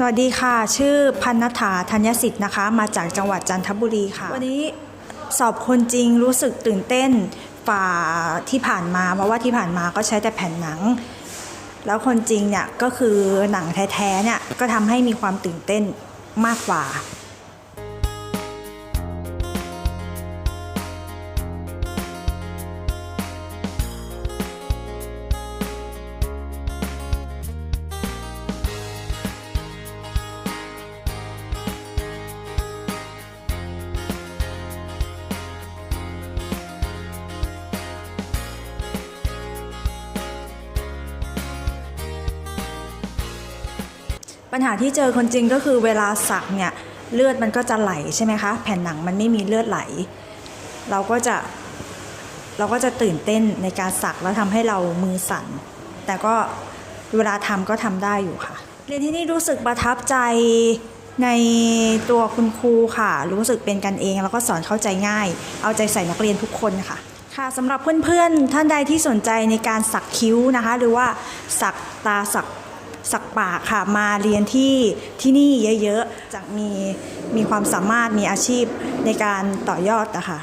สวัสดีค่ะ ชื่อพันนฐาธัญสิทธิ์นะคะ มาจากจังหวัดจันทบุรีค่ะ วันนี้สอบคนจริงรู้สึกตื่นเต้นฝ่าที่ผ่านมา เพราะว่าที่ผ่านมาก็ใช้แต่แผ่นหนัง แล้วคนจริงเนี่ยก็คือหนังแท้ๆเนี่ยก็ทำให้มีความตื่นเต้นมากกว่า ปัญหาที่เจอคนจริงก็คือเวลาสักเนี่ยเลือดมันก็จะไหลใช่ไหมคะ แผ่นหนังมันไม่มีเลือดไหล เราก็จะเราก็จะตื่นเต้นในการสักแล้วทำให้เรามือสั่น แต่ก็เวลาทำก็ทำได้อยู่ค่ะ เรียนที่นี่รู้สึกประทับใจในตัวคุณครูค่ะ รู้สึกเป็นกันเองแล้วก็สอนเข้าใจง่าย เอาใจใส่นักเรียนทุกคนค่ะ ค่ะสำหรับเพื่อนๆท่านใดที่สนใจในการสักคิ้วนะคะ หรือว่าสักตาสัก สักปากค่ะมาเรียนที่ที่นี่เยอะๆจะมีมีความสามารถมีอาชีพในการต่อยอดนะคะ